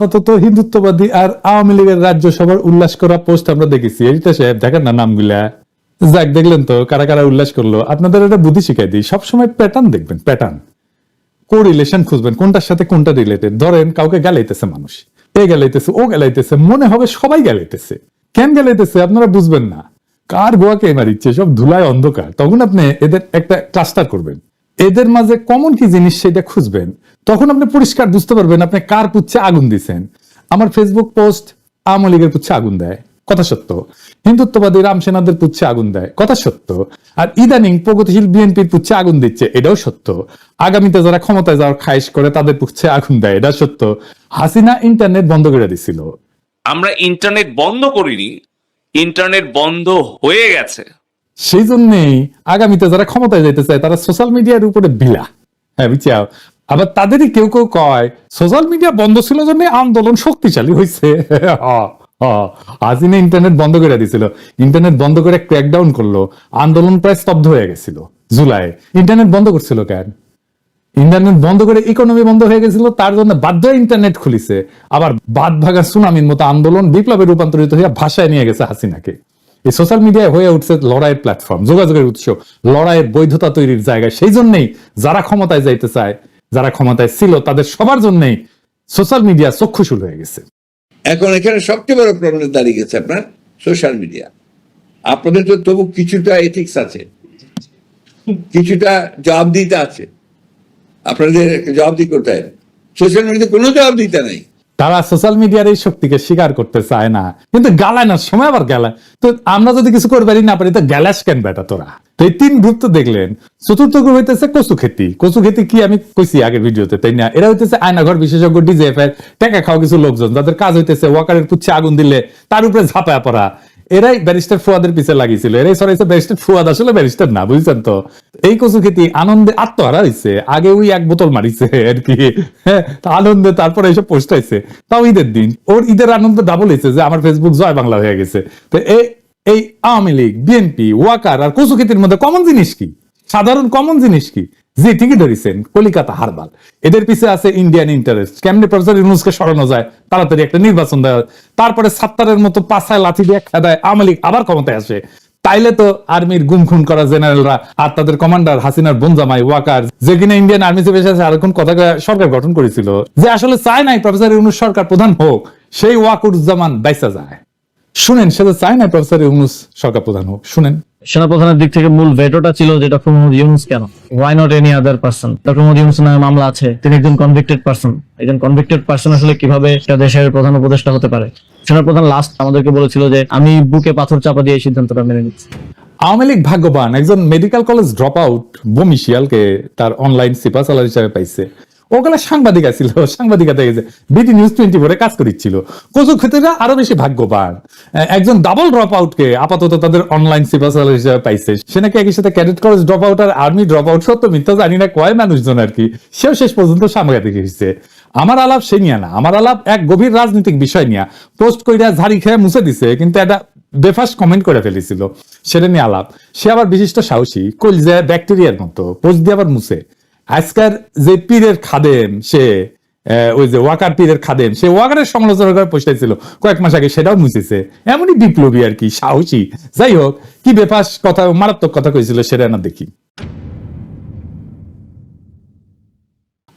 অন্তত হিন্দুত্ববাদী আর আওয়ামী লীগের রাজ্যসভার উল্লাস করা পোস্ট আমরা দেখেছি। এইটা সাহেব, দেখেন না নামগুলা? যাক, দেখলেন তো, কারা কারা উল্লাস করল। আপনাদের একটা বুদ্ধি শিখাই দিই, সবসময় প্যাটার্ন দেখবেন প্যাটার্ন কো রিলেশন খুঁজবেন, কোনটার সাথে কোনটা রিলেটেড ধরেন, কাউকে গালাইতেছে মানুষ। এ গালাইতেছে, ও গালাইতেছে, মনে হবে সবাই গালাইতেছে। কেন গালাইতেছে, আপনারা বুঝবেন না। কার গোয়াকে মারিচ্ছে, সব ধুলায় অন্ধকার। তখন আপনি এদের একটা ক্লাস্টার করবেন। এদের মাঝে কমন কি জিনিস সেটা খুঁজবেন। তখন আপনি পরিষ্কার বুঝতে পারবেন আপনি কার পুচ্ছে আগুন দিছেন। আমার ফেসবুক পোস্ট আওয়ামী লীগের পুচ্ছে আগুন দেয়। কথা সত্য। হিন্দুত্ববাদী রাম সেনাদের পুচ্ছে আগুন দেয়। কথা সত্য। আর ইদানিং প্রগতিশীল বিএনপির পুচ্ছে আগুন দিচ্ছে, এটাও সত্য। আগামীতে যারা ক্ষমতায় যাওয়ার খাইশ করে, তাদের পুচ্ছে আগুন দেয়, এটা সত্য। হাসিনা ইন্টারনেট বন্ধ করে দিছিল। আমরা ইন্টারনেট বন্ধ করিনি ইন্টারনেট বন্ধ হয়ে গেছে। সেই জন্যেই আগামীতে যারা ক্ষমতায় যেতে চায়, তারা সোশ্যাল মিডিয়ার উপরে বিলা। হ্যাঁ বুঝছাও আবার তাদেরই কেউ কেউ কয় সোশ্যাল মিডিয়া বন্ধ ছিল জন্য আন্দোলন শক্তিশালী হয়েছে ইন্টারনেট বন্ধ করে দিছিল। ইন্টারনেট বন্ধ করে ক্র্যাকডাউন করল। আন্দোলন প্রায় স্তব্ধ হয়ে গেছিল। জুলাই। ইন্টারনেট বন্ধ করছিল কেন? ইন্টারনেট বন্ধ করে ইকোনমি বন্ধ হয়ে গেছিল, তার জন্য বাধ্য ইন্টারনেট খুলিছে। আবার বাদ ভাগা সুনামির মতো আন্দোলন বিপ্লবে রূপান্তরিত হয়ে ভাষায় নিয়ে গেছে হাসিনাকে। এই সোশ্যাল মিডিয়ায় হয়ে উঠছে লড়াইয়ের প্ল্যাটফর্ম যোগাযোগের উৎস, লড়াইয়ের বৈধতা তৈরির জায়গা সেই জন্যই যারা ক্ষমতায় যাইতে চায়, যারা ক্ষমতায় ছিল, তাদের সবার জন্যই সোশ্যাল মিডিয়া চক্ষুশূল হয়ে গেছে। এখন এখানে সবচেয়ে বড় প্রবলেম দাঁড়িয়ে গেছে আপনার সোশ্যাল মিডিয়া আপনাদের তো তবু কিছুটা এথিক্স আছে, কিছুটা জবাবদিহিতা আছে। আপনাদের জবাবদি করতে হয় সোশ্যাল মিডিয়াতে কোনো জবাবদিহিতা নেই। তারা সোশ্যাল মিডিয়ার এই শক্তিকে স্বীকার করতে চায় না। কিন্তু গালায় না সময় আবার গেলায় তো আমরা যদি কিছু করে পারি না পারি, তো গ্যালাস কেন বেটা তোরা? তো এই তিন গ্রুপ তো দেখলেন। চতুর্থ গ্রুপ হইতেছে কচু খেতি। কচু খেতি কি আমি কইছি আগের ভিডিওতে, তাই না? এরা হইতেছে আয়নাঘর বিশেষজ্ঞ ডিজেফ এর, টাকা খাওয়া কিছু লোকজন, যাদের কাজ হইতেছে ওয়াকারের পুচ্ছে আগুন দিলে তার উপরে ঝাপায় পড়া। এরাই ব্যারিস্টার ফুয়াদের পিছে লাগিয়েছিল। এরাই সরাইছে ব্যারিস্টার ফুয়াদ আসলে ব্যারিস্টার না বুঝছেন তো? এই কচু খেতি আনন্দে আত্মহারা হয়েছে আগে ওই এক বোতল মারিছে আর কি। হ্যাঁ, আনন্দে তারপরে এসব পোস্ট হয়েছে তাও ঈদের দিন। ওর ঈদের আনন্দ ডাবল হয়েছে যে আমার ফেসবুক জয় বাংলা হয়ে গেছে। তো এই এই আওয়ামী লীগ বিএনপি ওয়াকার আর কচু খেতির মধ্যে কমন জিনিস কি? সাধারণ কমন জিনিস কি? জি, ঠিকই ধরেছেন, কলিকাতা হারবাল। এদের পিছে আছে ইন্ডিয়ান ইন্টারেস্ট কেমনি প্রফেসর ইউনুসকে সরানো যায়? তাড়াতাড়ি একটা নির্বাচন দেওয়া তারপরে সাত্তারের মতো পাশায় লাঠি দিয়ে খেদায় আওয়ামী আবার ক্ষমতায় আসে। তাইলে তো আর্মির গুম খুন করা জেনারেলরা আর তাদের কমান্ডার হাসিনার বনজামাই ওয়াকার, যে কিনা ইন্ডিয়ান আর্মি চেপে এসেছে আর কোন কথা সরকার গঠন করেছিল, যে আসলে চায় নাই প্রফেসর ইউনুস সরকার প্রধান হোক, সেই ওয়াকুরুজ্জামান বাইসা যায়। শুনেন, সে তো চায় না প্রফেসর ইউনুস সরকার প্রধান হোক, শুনেন। সেনাপ্রধানের দিক থেকে মূল ভেটোটা ছিল যে ডক্টর মোহাম্মদ ইউনুস কেন? Why not any other person doctor Mohammad Yunus নামে মামলা আছে, তিনি একজন কনভিক্টেড পার্সন একজন কনভিক্টেড পার্সন আসলে কীভাবে একটা দেশের প্রধান উপদেষ্টা হতে পারে? সেনাপ্রধান লাস্ট আমাদেরকে বলেছিল যে, আমি বুকে পাথর চাপা দিয়ে এই সিদ্ধান্তটা মেনে নিচ্ছি। আওয়ামী লীগ ভাগ্যবান, একজন মেডিকেল কলেজ ড্রপ আউট বমিশিয়ালকে তার অনলাইন সিপা সালার হিসাবে পাইছে। ওগুলা সাংবাদিক আছিল সাংবাদিকতা গেছে। বিডি নিউজ টোয়েন্টি ফোরে কাজ করেছিল কচু ক্ষেত্রে আরও বেশি ভাগ্যবান। একজন ডাবল ড্রপ আউটকে আপাতত তাদের অনলাইন সিপা সালার হিসাবে পাইছে। সে নাকি একই সাথে ক্যাডেট কলেজ ড্রপ আউট আর আর্মি ড্রপ আউট সত্য মিথ্যা জানি না কয় মানুষজন আর কি। সেও শেষ পর্যন্ত সাংবাদিক এসেছে আমার আলাপ সে নিয়ে না। আমার আলাপ এক গভীর রাজনৈতিক বিষয় নিয়ে। পোস্ট কইরা ঝাড়ি খেয়ে মুছে দিছে, কিন্তু এটা বেফাস কমেন্ট করে ফেলেছিল। সেটা নিয়ে আলাপ। সে আবার বিশিষ্ট সাহসী, কলজা ব্যাকটেরিয়ার মতো। পোস্ট দিয়ে আবার মুছে। আজকার যে পীরের খাদেম সে ওই যে ওয়াকার পীরের খাদেম, সে ওয়াকারের সমালোচনা করে পোস্ট ছিল কয়েক মাস আগে সেটাও মুছেছে। এমনই বিপ্লবী আর কি, সাহসী। যাই হোক, কি বেফাস কথা, মারাত্মক কথা কইছিল, সেটা না দেখি।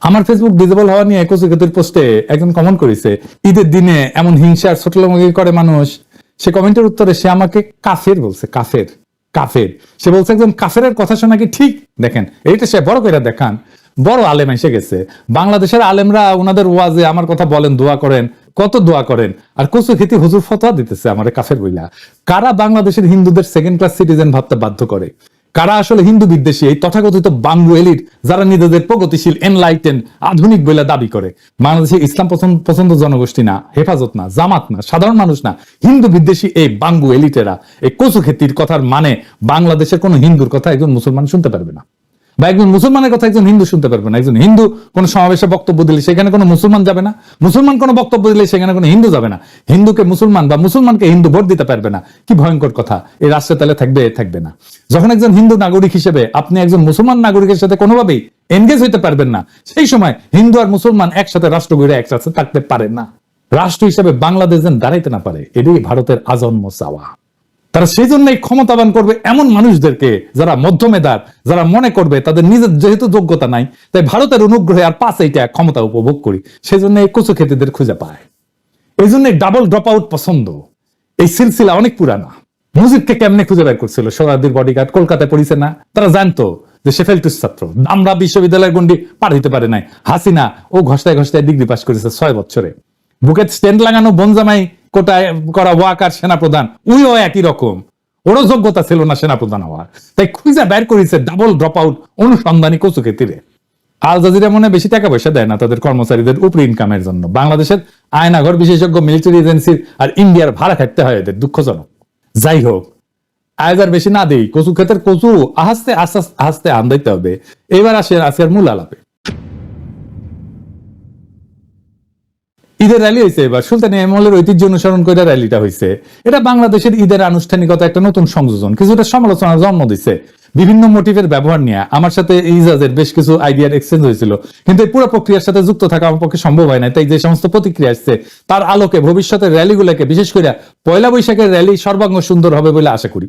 আমার ফেসবুক ডিজেবল হওয়া নিয়ে একুশ একাত্তর পোস্টে একজন কমেন্ট করেছে, ঈদের দিনে এমন হিংসা আর ছোটলামগি করে মানুষ? সে কমেন্টের উত্তরে সে আমাকে কাফের বলছে, কাফের। কাফের। সে বলছে, একজন কাফের কথা শোনা কি ঠিক? দেখেন এইটা সে বড় করে দেখান, বড় আলেম এসে গেছে। বাংলাদেশের আলেমরা ওনাদের ওয়াজে আমার কথা বলেন, দোয়া করেন, কত দোয়া করেন। আর কচু খেতে হুজুর ফতোয়া দিতেছে আমার কাফের বইলা। কারা বাংলাদেশের হিন্দুদের সেকেন্ড ক্লাস সিটিজেন ভাবতে বাধ্য করে? কারা আসলে হিন্দু বিদ্বেষী? এই তথাকথিত বাঙ্গু এলিট যারা নিজেদের প্রগতিশীল এনলাইটেন আধুনিক বলে দাবি করে। বাংলাদেশে ইসলাম পছন্দ পছন্দ জনগোষ্ঠী না, হেফাজত না, জামাত না, সাধারণ মানুষ না, হিন্দু বিদ্বেষী এই বাঙ্গু এলিটেরা। এই কচু ক্ষেত্রির কথার মানে বাংলাদেশের কোনো হিন্দুর কথা একজন মুসলমান শুনতে পারবে না। বা একজন মুসলমানের কথা একজন হিন্দু শুনতে পারবে না। একজন হিন্দু কোনো সমাবেশে বক্তব্য দিলে সেখানে কোনো মুসলমান যাবে না। মুসলমান কোনো বক্তব্য দিলে সেখানে কোনো হিন্দু যাবে না। হিন্দুকে মুসলমান বা মুসলমানকে হিন্দু ভোট দিতে পারবে না। কি ভয়ঙ্কর কথা। এই রাষ্ট্রে তাহলে থাকবে থাকবে না। যখন একজন হিন্দু নাগরিক হিসেবে আপনি একজন মুসলমান নাগরিকের সাথে কোনোভাবেই এনগেজ হইতে পারবেন না, সেই সময় হিন্দু আর মুসলমান একসাথে রাষ্ট্র গড়ে একসাথে থাকতে পারে না। রাষ্ট্র হিসেবে বাংলাদেশ যেন দাঁড়াইতে না পারে, এটাই ভারতের আজন্ম চাওয়া। তারা সেই জন্যই ক্ষমতাবান করবে এমন মানুষদেরকে যারা মধ্যমেধার, যারা মনে করবে তাদের নিজের যেহেতু যোগ্যতা নাই, তাই ভারতের অনুগ্রহে আর পাঁচ এইটা ক্ষমতা উপভোগ করি। সেই জন্য এই কচু খেতেদের খুঁজে পায়। এই জন্য ডাবল ড্রপ আউট পছন্দ। এই সিলসিলা অনেক পুরানা। মুজিবকে কেমনে খুঁজে বের করছিল? সোহরাদির বডিগার্ড কলকাতায় পড়িছে না? তারা জানতো যে সে ফেলটুস ছাত্র। আমরা বিশ্ববিদ্যালয়ের গন্ডি পার হইতে পারে নাই। হাসিনা ও ঘষটায় ঘষটায় ডিগ্রি পাস করেছে ছয় বছরে। বুকে স্ট্যান্ড লাগানো বনজামাই কোটায় করা ওয়াকার সেনাপ্রধান, উইও একই রকম। ওরও যোগ্যতা ছিল না সেনাপ্রধান হওয়ার। তাই খুঁজে বের করেছে ডাবল ড্রপ আউট অনুসন্ধানী কচুকে তীরে আল জাজিরা মনে বেশি টাকা পয়সা দেয় না তাদের কর্মচারীদের উপরি ইনকামের জন্য। বাংলাদেশের আয়নাঘর বিশেষজ্ঞ মিলিটারি এজেন্সির আর ইন্ডিয়ার ভাড়া খাটতে হয় এদের, দুঃখজনক। যাই হোক, আজ আর বেশি না দেই, কচু ক্ষেতের কচু আস্তে আস্তে আস্তে আন্দাইতে হবে। এবার আসে আজকের মূল আলাপে। ঈদের র্যালি হয়েছে এবার। সুলতানি আমলের ঐতিহ্য অনুসরণ করে র্যালিটা হয়েছে এটা বাংলাদেশের ঈদের আনুষ্ঠানিকতা একটা নতুন সংযোজন। কিছুটা সমালোচনার জন্ম দিচ্ছে বিভিন্ন মোটিভের ব্যবহার নিয়ে। আমার সাথে ইজাজের বেশ কিছু আইডিয়ার এক্সচেঞ্জ হয়েছিল। কিন্তু এই পুরো প্রক্রিয়ার সাথে যুক্ত থাকা আমার পক্ষে সম্ভব হয় না তাই যে সমস্ত প্রতিক্রিয়া আসছে, তার আলোকে ভবিষ্যতের র্যালিগুলোকে বিশেষ করে পয়লা বৈশাখের র্যালি সর্বাঙ্গ সুন্দর হবে বলে আশা করি।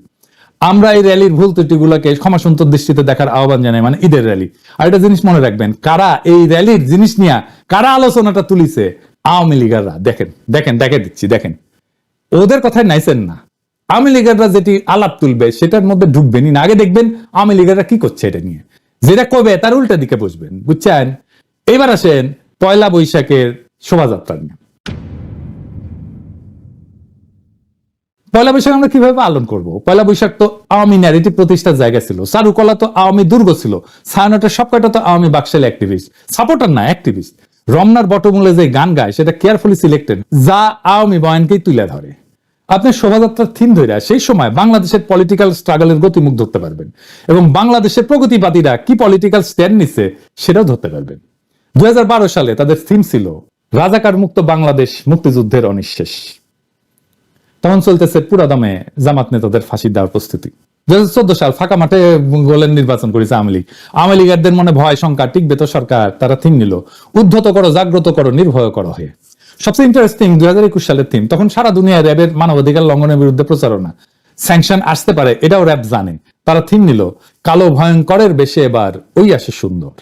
আমরা এই র্যালির ভুল ত্রুটিগুলোকে ক্ষমাসন্তর দৃষ্টিতে দেখার আহ্বান জানাই মানে ঈদের র্যালি আর একটা জিনিস মনে রাখবেন, কারা এই র্যালির জিনিস নিয়ে, কারা আলোচনাটা তুলিছে আওয়ামী লীগাররা, দেখেন দেখেন, দেখে দিচ্ছি, দেখেন। ওদের কথায় নাইছেন না। আওয়ামী লীগাররা যেটি আলাপ তুলবে, সেটার মধ্যে ঢুকবেনই না। আগে দেখবেন আওয়ামী লীগাররা কি করছে এটা নিয়ে। যেটা কবে, তার উল্টা দিকে বসবেন, বুঝছেন? এবার আসেন পয়লা বৈশাখের শোভাযাত্রা নিয়ে। পয়লা বৈশাখ আমরা কীভাবে পালন করব? পয়লা বৈশাখ তো আওয়ামী ন্যারেটিভ প্রতিষ্ঠার জায়গা ছিল। চারুকলা তো আওয়ামী দুর্গ ছিল। ছায়ানটের সবকটা তো আওয়ামী বাকশাল অ্যাক্টিভিস্ট সাপোর্টার না অ্যাক্টিভিস্ট রমনার বটমূলে যে গান গায়, সেটা কেয়ারফুলি সিলেক্টেড যা আওয়ামী বয়ানকেই তুলে ধরে। আপনি শোভাযাত্রার থিম ধরে সেই সময় বাংলাদেশের পলিটিক্যাল স্ট্রাগলের গতিমুখ ধরতে পারবেন এবং বাংলাদেশের প্রগতিবাদীরা কি পলিটিক্যাল স্ট্যান্ড নিচ্ছে সেটাও ধরতে পারবেন। দুই হাজার বারো সালে তাদের থিম ছিল, রাজাকার মুক্ত বাংলাদেশ মুক্তিযুদ্ধের অনিঃশেষ। তখন চলতেছে পুরা দামে জামাত নেতাদের ফাঁসি দেওয়ার প্রস্তুতি। দু হাজার চোদ্দ সাল ফাঁকা মাঠে গোলের নির্বাচন করেছে আওয়ামী লীগ। আওয়ামী লীগারদের মনে ভয়, শঙ্কা টিকবে তো সরকার, তারা থিম নিল। উদ্ধত করো, জাগ্রত করো, নির্ভয় করো হয়ে সবচেয়ে ইন্টারেস্টিং দুই হাজার একুশ সালের থিম তখন সারা দুনিয়া র্যাবের মানবাধিকার লঙ্ঘনের বিরুদ্ধে প্রচারণা। স্যাংশন আসতে পারে, এটাও র্যাব জানে। তারা থিম নিল, কালো ভয়ঙ্করের বেশে এবার ওই আসে সুন্দর।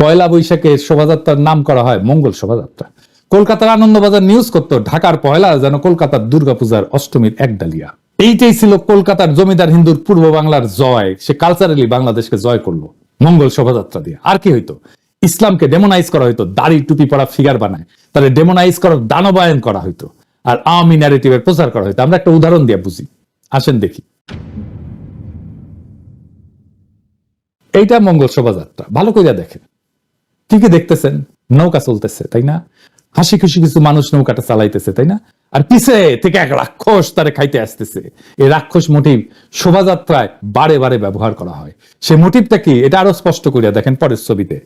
পয়লা বৈশাখে শোভাযাত্রার নাম করা হয় মঙ্গল শোভাযাত্রা। কলকাতার আনন্দবাজার নিউজ করতো, ঢাকার পয়লা যেন কলকাতার দুর্গাপূজার অষ্টমীর এক ডালিয়া। এইটাই ছিল কলকাতার জমিদার হিন্দুর পূর্ব বাংলার জয়। সে কালচারালি বাংলাদেশকে জয় করল। মঙ্গল শোভাযাত্রা দিয়ে। আর কি হইতো? ইসলামকে ডেমোনাইজ করা হইতো, দাড়ি, টুপি পরা ফিগার বানায়। তাদের ডেমোনাইজ করার দানবায়ন করা হইতো। আর আওয়ামী ন্যারেটিভের প্রচার করা হইতো। আমরা একটা উদাহরণ দিয়ে বুঝি। আসেন দেখি। এইটা মঙ্গল শোভাযাত্রা। ভালো করে দেখেন। কি কি দেখতেছেন। নৌকা চলতেছে, তাই না? হাসি খুশি কিছু মানুষ নৌকাটা চালাইতেছে, তাই না? আর পিছে থেকে এক রাক্ষস তারে খাইতে আসতেছে। এই রাক্ষস মোটিভ শোভাযাত্রায় বারে বারে ব্যবহার করা হয়। সে মোটিভটা কি? এটা আরও স্পষ্ট করিয়া দেখেন পরের ছবিতে।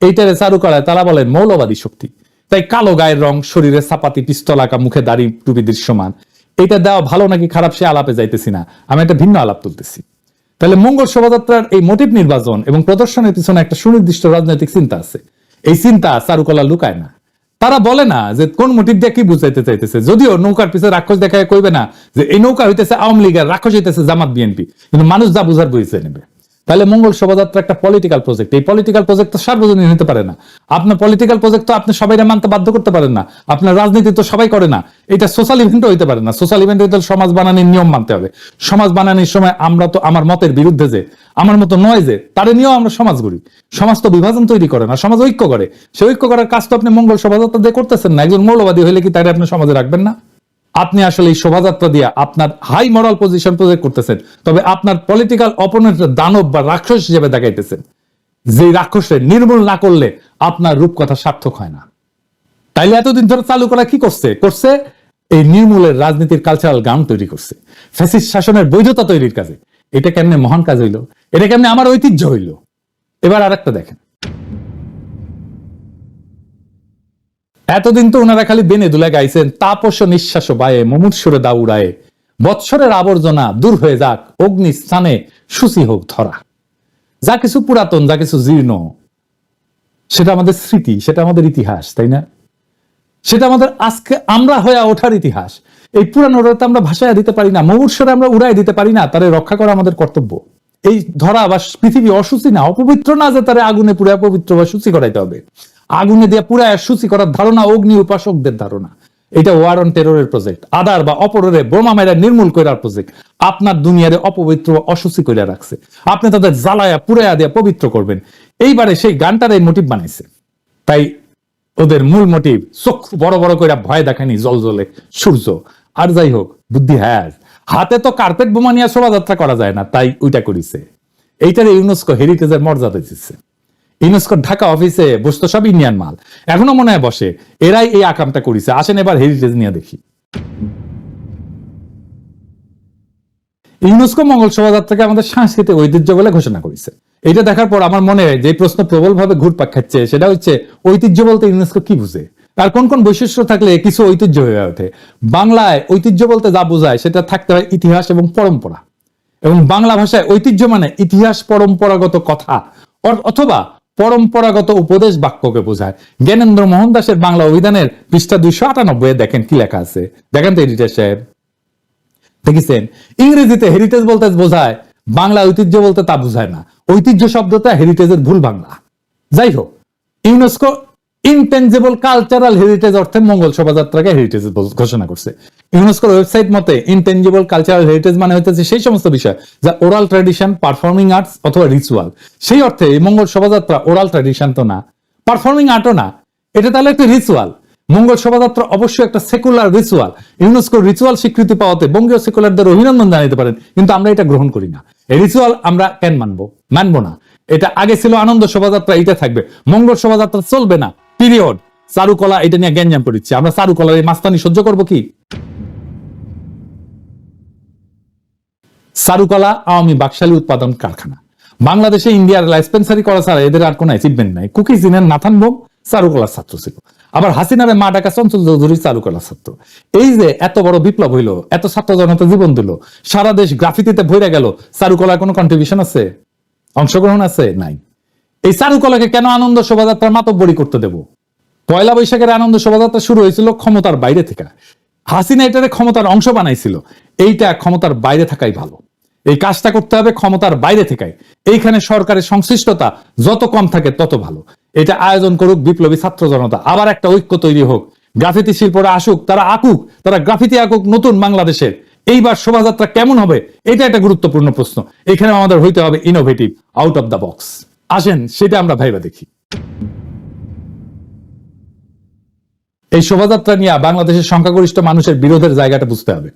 এইটারে চারু করায়, তারা বলেন মৌলবাদী শক্তি। তাই কালো গায়ের রং, শরীরে চাপাতি পিস্তল আঁকা, মুখে দাড়ি টুপি দৃশ্যমান। এটা দেওয়া ভালো নাকি খারাপ সে আলাপে যাইতেছি না। আমি একটা ভিন্ন আলাপ তুলতেছি। তাহলে মঙ্গল শোভাযাত্রার এই মোটিভ নির্বাচন এবং প্রদর্শনের পিছনে একটা সুনির্দিষ্ট রাজনৈতিক চিন্তা আছে। এই চিন্তা চারুকলা লুকায় না। তারা বলে না যে কোন মোটিভ দিয়ে কি বুঝাইতে চাইতেছে। যদিও নৌকার পিছনে রাক্ষস দেখায় কইবে না যে এই নৌকা হইতেছে আওয়ামী লীগের রাক্ষস হইতেছে জামাত বিএনপি। কিন্তু মানুষ যা বুঝার বুঝতে নেবে। তাহলে মঙ্গল শোভাযাত্রা একটা পলিটিক্যাল প্রজেক্ট এই পলিটিক্যাল প্রজেক্ট তো সার্বজনীন হতে পারে না। আপনার পলিটিক্যাল প্রজেক্ট তো আপনি সবাই মানতে বাধ্য করতে পারেন না। আপনার রাজনীতি তো সবাই করে না। এটা সোশ্যাল ইভেন্টও হইতে পারে না। সোশ্যাল ইভেন্ট হইতে সমাজ বানানির নিয়ম মানতে হবে। সমাজ বানানোর সময় আমরা তো আমার মতের বিরুদ্ধে যে, আমার মতো নয় যে, তারে নিয়েও আমরা সমাজ গড়ি সমাজ তো বিভাজন তৈরি করে না, সমাজ ঐক্য করে। সে ঐক্য করার কাজ তো আপনি মঙ্গল শোভাযাত্রা দিয়ে করতেছেন না। একজন মৌলবাদী হলে কি তারে আপনি সমাজে রাখবেন না? আপনি আসলে এই শোভাযাত্রা দিয়ে আপনার হাই মরাল পজিশন প্রজেক্ট করতেছেন, তবে আপনার পলিটিক্যাল অপোনেন্ট দানব বা রাক্ষস হিসেবে দেখাইতেছেন। যে রাক্ষসে নির্মূল না করলে আপনার রূপকথা সার্থক হয় না। তাইলে এতদিন ধরে চালু করা কি করছে? করছে এই নির্মূলের রাজনীতির কালচারাল গান তৈরি করছে। ফ্যাসিস্ট শাসনের বৈধতা তৈরির কাজে। এটা কেমনে মহান কাজ হইল? এটা কেমনে আমার ঐতিহ্য হইল? এবার আরেকটা দেখেন। এতদিন তো ওনারা খালি বেনে দুলে গাইছেন, তাপস নিঃশ্বাস বায়ে মুমূর্ষরে দাউড়ায়ে বৎসরের আবর্জনা দূর হয়ে যাক, অগ্নি স্থানে সুচি হোক ধরা। যা কিছু পুরাতন, যা কিছু জীর্ণ, সেটা আমাদের স্মৃতি, সেটা আমাদের ইতিহাস, তাই না? সেটা আমাদের আজকে আমরা হয়ে ওঠার ইতিহাস। এই পুরানোটা তো আমরা ভাষায় দিতে পারি না, মুমূর্ষরে আমরা উড়াই দিতে পারি না, তারে রক্ষা করা আমাদের কর্তব্য। এই ধরা বা পৃথিবী অসুচি না, অপবিত্র না যে তারে আগুনে পুরা পবিত্র বা সূচি করাইতে হবে। আগুনে দিয়ে পুরা সূচি করার ধারণা অগ্নি উপাসকদের ধারণা। এটা ওয়ার অন টেরোরের প্রজেক্ট আদার বা অপরের বোমা মেরা নির্মূল করার প্রজেক্ট আপনার দুনিয়ারে অপবিত্র অসুচি কইরা রাখছে। আপনি তাদের জ্বালায়া পুরায়া দিয়া পবিত্র করবেন। এইবারে সেই গানটার এই মোটিভ বানাইছে। তাই ওদের মূল মোটিভ চক্ষু বড় বড় করে ভয় দেখায়নি জল জলে সূর্য। আর যাই হোক, বুদ্ধি হ্যাজ হাতে তো কার্পেট বোমা নিয়ে শোভাযাত্রা করা যায় না, তাই ওইটা করিছে। এইটার ইউনেস্কো হেরিটেজের মর্যাদা দিচ্ছে ইউনেস্কো ঢাকা অফিসে বসতো সব ইন্ডিয়ান মাল। এখনও মনে হয় বসে। এরাই এই আকামটা করিছে। আসেন এবার হেরিটেজ নিয়ে দেখি। ইউনেস্কো মঙ্গল শোভাযাত্রাকে আমাদের সাংস্কৃতিক ঐতিহ্য বলে ঘোষণা করেছে। এটা দেখার পর আমার মনে যে প্রশ্ন প্রবলভাবে ঘুরপাক খাচ্ছে, সেটা হচ্ছে ঐতিহ্য বলতে ইউনেস্কো কি বুঝে? তার কোন কোন বৈশিষ্ট্য থাকলে কিছু ঐতিহ্য হয়ে ওঠে? বাংলায় ঐতিহ্য বলতে যা বোঝায়, সেটা থাকতে হয় ইতিহাস এবং পরম্পরা। এবং বাংলা ভাষায় ঐতিহ্য মানে ইতিহাস পরম্পরাগত কথা। অথবা পরম্পরাগত উপদেশ বাক্যকে বোঝায়। জ্ঞানেন্দ্র মোহন দাসের বাংলা অভিধানের পৃষ্ঠা দুইশো আটানব্বই দেখেন কি লেখা আছে? দেখেন তো এডিটার সাহেব। দেখেছেন? ইংরেজিতে হেরিটেজ বলতে বোঝায়, বাংলা ঐতিহ্য বলতে তা বোঝায় না। ঐতিহ্য শব্দটা হেরিটেজের ভুল বাংলা। যাই হোক ইউনেস্কো ইনটেনজিবল কালচারাল হেরিটেজ অর্থে মঙ্গল শোভাযাত্রাকে হেরিটেজ ঘোষণা করছে। ইউনেস্কোর ওয়েবসাইট মতে ইনটেনজিবল কালচারাল হেরিটেজ মানে হইতেছে সেই সমস্ত বিষয় যা ওরাল ট্র্যাডিশন পারফর্মিং আর্টস অথবা রিচুয়াল সেই অর্থে এই মঙ্গল শোভাযাত্রা ওরাল ট্র্যাডিশন তো না পারফর্মিং আর্টও না। এটা তাহলে একটা রিচুয়াল মঙ্গল শোভাযাত্রা অবশ্যই একটা সেকুলার রিচুয়াল ইউনেস্কোর রিচুয়াল স্বীকৃতি পাওয়াতে বঙ্গীয় সেকুলারদের অভিনন্দন জানাতে পারেন, কিন্তু আমরা এটা গ্রহণ করি না। এই রিচুয়াল আমরা কেন মানবো? মানবো না। এটা আগে ছিল আনন্দ শোভাযাত্রা এটা থাকবে। মঙ্গল শোভাযাত্রা চলবে না। পিরিয়ড চারুকলা এটা নিয়ে গ্যাঞ্জাম করিচ্ছে। আমরা চারুকলার এই মাস্তানি সহ্য করব কি? চারুকলা আওয়ামী বাকশালী উৎপাদন কারখানা। বাংলাদেশে ইন্ডিয়ার লাইসপেন্সারি করা ছাড়া এদের আর কোনো অ্যাচিভমেন্ট নাই। কুকি জিনের নাথান বোম চারুকলার ছাত্র ছিল। আবার হাসিনারে মা ডাকা চঞ্চল চৌধুরী চারুকলার ছাত্র। এই যে এত বড় বিপ্লব হইল, এত ছাত্র জনতা জীবন দিল, সারা দেশ গ্রাফিতিতে ভরে গেল চারুকলার কোনো কন্ট্রিবিউশন আছে? অংশগ্রহণ আছে? নাই। এই চারুকলাকে কেন আনন্দ শোভাযাত্রা মাতব্বরি করতে দেব? পয়লা বৈশাখের আনন্দ শোভাযাত্রা শুরু হয়েছিল ক্ষমতার বাইরে থেকে। হাসিনা এটারে ক্ষমতার অংশ বানাইছিল। এইটা ক্ষমতার বাইরে থাকাই ভালো। এই কাজটা করতে হবে ক্ষমতার বাইরে থেকেই। এইখানে সরকারের সংশ্লিষ্টতা যত কম থাকে তত ভালো। এটা আয়োজন করুক বিপ্লবী ছাত্র জনতা। আবার একটা ঐক্য তৈরি হোক। গ্রাফিতি শিল্পরা আসুক, তারা আঁকুক, তারা গ্রাফিতি আঁকুক নতুন বাংলাদেশের। এইবার শোভাযাত্রা কেমন হবে, এটা একটা গুরুত্বপূর্ণ প্রশ্ন। এখানে আমাদের হইতে হবে innovative out of the box আসেন, সেটা আমরা ভাইবা দেখি। এই শোভাযাত্রা নিয়ে বাংলাদেশের সংখ্যাগরিষ্ঠ মানুষের বিরোধের জায়গাটা বুঝতে হবে।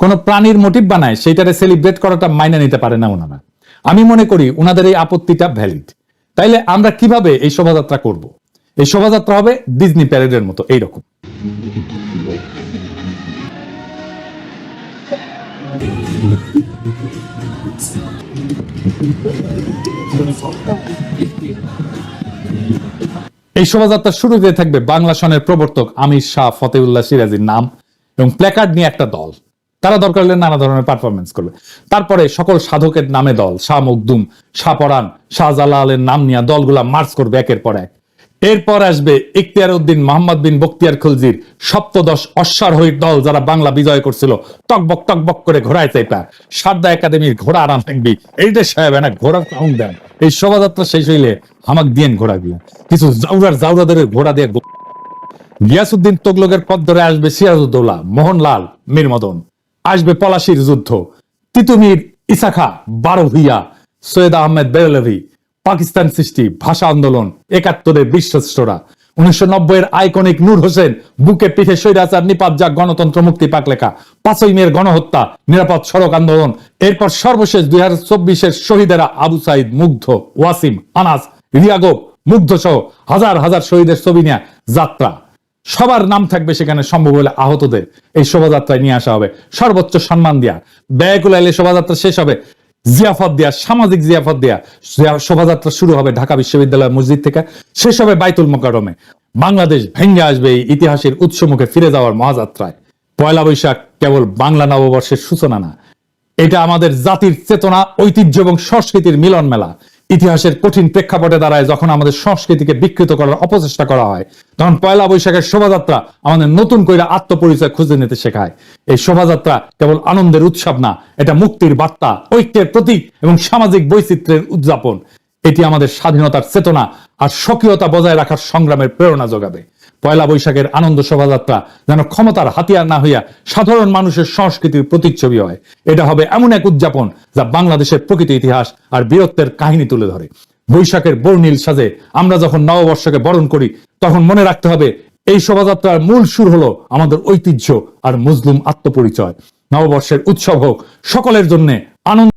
কোন প্রাণীর মোটিভ বানায় সেইটারে সেলিব্রেট করাটা মাইনে নিতে পারে না ওনারা। আমি মনে করি ওনাদের এই আপত্তিটা ভ্যালিড তাইলে আমরা কীভাবে এই শোভাযাত্রা করব? এই শোভাযাত্রা হবে ডিজনি প্যারেডের মতো, এইরকম। এই শোভাযাত্রা শুরুতে থাকবে বাংলা সনের প্রবর্তক আমির শাহ ফতেউল্লাহ সিরাজির নাম এবং প্ল্যাকার্ড নিয়ে একটা দল। তারা দরকার হলে নানা ধরনের পারফরমেন্স করবে। তারপরে সকল সাধকের নামে দল, শাহ মকদুম শাহ পরান শাহজালালের নাম নিয়ে দলগুলা মার্চ করবে একের পর এক। এরপর আসবে ইখতিয়ার উদ্দিন মোহাম্মদ বিন বক্তিয়ার খলজির সপ্তদশ অশ্বারোহীর দল যারা বাংলা বিজয় করছিল। টকবক টকবক করে ঘোড়ায় চাইপা। সারদা একাডেমির ঘোড়া আরাম থাকবি এইটা সাহেব না ঘোড়ার সাউন্ড দেন। এই শোভাযাত্রা শেষ হইলে হামাক দিয়েন ঘোড়া দিয়ে। কিছু জাউরার জাউরাদের ঘোড়া দিয়ে গিয়াসুদ্দিন তোগলকের পথ ধরে আসবে সিরাজউদ্দৌলা, মোহনলাল মীর মদন আসবে পলাশির যুদ্ধ। তিতুমির ইসাখা বারো ভুইয়া সৈয়দ আহমেদ বেরলভি পাকিস্তান সৃষ্টি, ভাষা আন্দোলন, একাত্তরের বিশ্বস্তরা উনিশশো এর আইকনিক নূর হোসেন, বুকে পিঠে নিপাত যা গণতন্ত্র মুক্তি পাক লেখা, পাঁচই মেয়ের গণহত্যা, নিরাপদ সড়ক আন্দোলন। এরপর সর্বশেষ দুই হাজার শহীদেরা আবু সাইদ, মুগ্ধ, ওয়াসিম, আনাস মুগ্ধ সহ হাজার হাজার শহীদের ছবি নিয়ে যাত্রা। সবার নাম থাকবে সেখানে সম্ভব হলে আহতদের। এই শোভাযাত্রায় নিয়ে আসা হবে সর্বোচ্চ সম্মান দেয়া। ব্যয়কুল এলে শোভাযাত্রা শেষ হবে জিয়াফত দেয়া, সামাজিক জিয়াফত দেয়া শোভাযাত্রা শুরু হবে ঢাকা বিশ্ববিদ্যালয় মসজিদ থেকে। শেষ হবে বাইতুল মোকারমে বাংলাদেশ ভেঙে আসবে ইতিহাসের উৎসমুখে ফিরে যাওয়ার মহাযাত্রায়। পয়লা বৈশাখ কেবল বাংলা নববর্ষের সূচনা না, এটা আমাদের জাতির চেতনা, ঐতিহ্য এবং সংস্কৃতির মিলন মেলা ইতিহাসের কঠিন প্রেক্ষাপটে দাঁড়ায় যখন আমাদের সংস্কৃতিকে বিকৃত করার অপচেষ্টা করা হয়, তখন পয়লা বৈশাখের শোভাযাত্রা আমাদের নতুন করে আত্মপরিচয় খুঁজে নিতে শেখায়। এই শোভাযাত্রা কেবল আনন্দের উৎসব না, এটা মুক্তির বার্তা, ঐক্যের প্রতীক এবং সামাজিক বৈচিত্র্যের উদযাপন। এটি আমাদের স্বাধীনতার চেতনা আর স্বকীয়তা বজায় রাখার সংগ্রামের প্রেরণা যোগাবে। পয়লা বৈশাখের আনন্দ শোভাযাত্রা যেন ক্ষমতার হাতিয়ার না হইয়া সাধারণ মানুষের সংস্কৃতির প্রতিচ্ছবি হয়। এটা হবে এমন এক উদযাপন যা বাংলাদেশের প্রকৃত ইতিহাস আর বীরত্বের কাহিনী তুলে ধরে। বৈশাখের বর্ণিল সাজে আমরা যখন নববর্ষকে বরণ করি, তখন মনে রাখতে হবে এই শোভাযাত্রার মূল সুর হলো আমাদের ঐতিহ্য আর মুসলিম আত্মপরিচয়। নববর্ষের উৎসব হোক সকলের জন্য আনন্দ